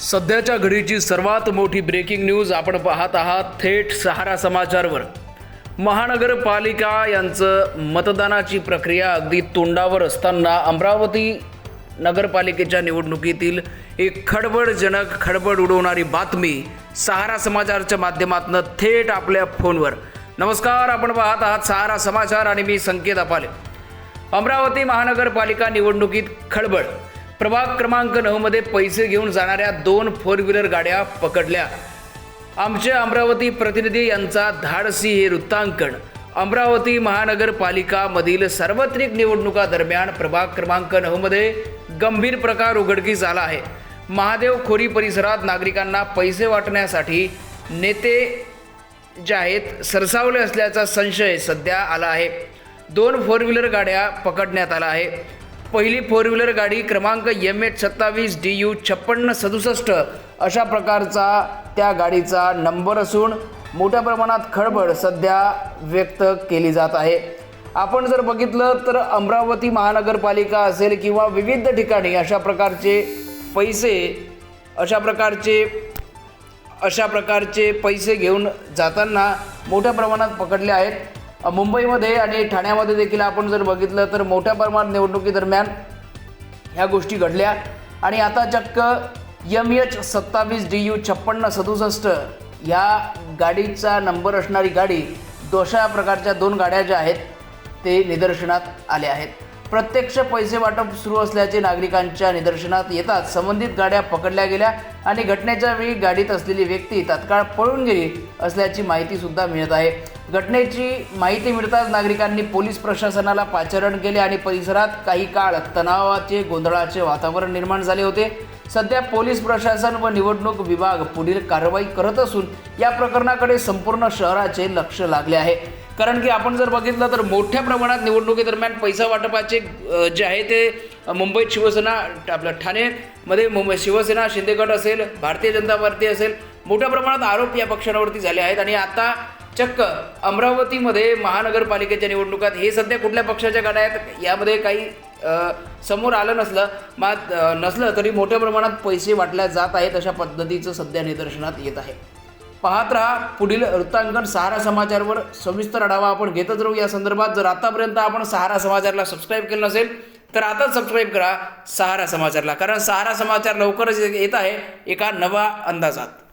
सध्याच्या घडीची सर्वात मोठी ब्रेकिंग न्यूज आपण पाहत आहात थेट सहारा समाचारवर. महानगरपालिका यांचं मतदानाची प्रक्रिया अगदी तोंडावर असताना अमरावती नगरपालिकेच्या निवडणुकीतील एक खडबडजनक खडबड उडवणारी बातमी सहारा समाचारच्या माध्यमातून थेट आपल्या फोनवर. नमस्कार आपण पाहत आहात सहारा समाचार आणि मी संकेत अपाले. अमरावती महानगरपालिका निवडणुकीत खळबळ प्रभाग क्रमांक नऊमध्ये पैसे घेऊन जाणाऱ्या दोन फोर व्हीलर गाड्या पकडल्या. आमचे अमरावती प्रतिनिधी यांचा धाडसी हे वृत्तांकन. अमरावती महानगरपालिकामधील सार्वत्रिक निवडणुका दरम्यान प्रभाग क्रमांक नऊमध्ये गंभीर प्रकार उघडकीस आला आहे. महादेव खोरी परिसरात नागरिकांना पैसे वाटण्यासाठी नेते जे आहेत सरसावले असल्याचा संशय सध्या आला आहे. दोन फोर व्हीलर गाड्या पकडण्यात आला आहे. पहिली फोर व्हीलर गाडी क्रमांक एम एच सत्तावीस डी यू छप्पन्न सदुसष्ट अशा प्रकारचा त्या गाडीचा नंबर असून मोठ्या प्रमाणात खळबळ सध्या व्यक्त केली जात आहे. आपण जर बघितलं तर अमरावती महानगरपालिका असेल किंवा विविध ठिकाणी अशा प्रकारचे पैसे अशा प्रकारचे अशा प्रकारचे पैसे घेऊन जाताना मोठ्या प्रमाणात पकडले आहेत. मुंबईमध्ये आणि ठाण्यामध्ये देखील आपण जर बघितलं तर मोठ्या प्रमाणात निवडणुकीदरम्यान ह्या गोष्टी घडल्या. आणि आता चक्क यम एच सत्तावीस डी यू छप्पन्न सदुसष्ट या गाडीचा नंबर असणारी गाडी दोशा प्रकारच्या दोन गाड्या ज्या आहेत ते निदर्शनात आले आहेत. प्रत्यक्ष पैसे वाटप सुरू असल्याचे नागरिकांच्या निदर्शनात येतात. संबंधित गाड्या पकडल्या गेल्या आणि घटनेच्या वेळी गाडीत असलेली व्यक्ती तात्काळ पळून गेली असल्याची माहितीसुद्धा मिळत आहे. घटनेची माहिती मिळताच नागरिकांनी पोलीस प्रशासनाला पाचारण केले आणि परिसरात काही काळ तणावाचे गोंधळाचे वातावरण निर्माण झाले होते. सध्या पोलीस प्रशासन व निवडणूक विभाग पुढील कारवाई करत असून या प्रकरणाकडे संपूर्ण शहराचे लक्ष लागले आहे. कारण की आपण जर बघितलं तर मोठ्या प्रमाणात निवडणुकीदरम्यान पैसा वाटपाचे जे आहे ते मुंबईत शिवसेना आपलं ठाणेमध्ये मुंबई शिवसेना शिंदेगड असेल भारतीय जनता पार्टी असेल मोठ्या प्रमाणात आरोप या पक्षांवरती झाले आहेत. आणि आता चक्क अमरावतीमध्ये महानगरपालिकेच्या निवडणुकात हे सध्या कुठल्या पक्षाच्या गाड्या आहेत? यामध्ये काही समोर आलं नसलं मात नसलं तरी मोठ्या प्रमाणात पैसे वाटल्या जात आहेत अशा पद्धतीचं सध्या निदर्शनात येत आहे. पाहत राहा पुढील वृत्तांकन सहारा समाचारवर सविस्तर आढावा आपण घेतच राहू. या संदर्भात जर आतापर्यंत आपण सहारा समाचारला सबस्क्राईब केलं नसेल तर आताच सबस्क्राईब करा सहारा समाचारला. कारण सहारा समाचार लवकरच येत आहे एका नवा अंदाजात.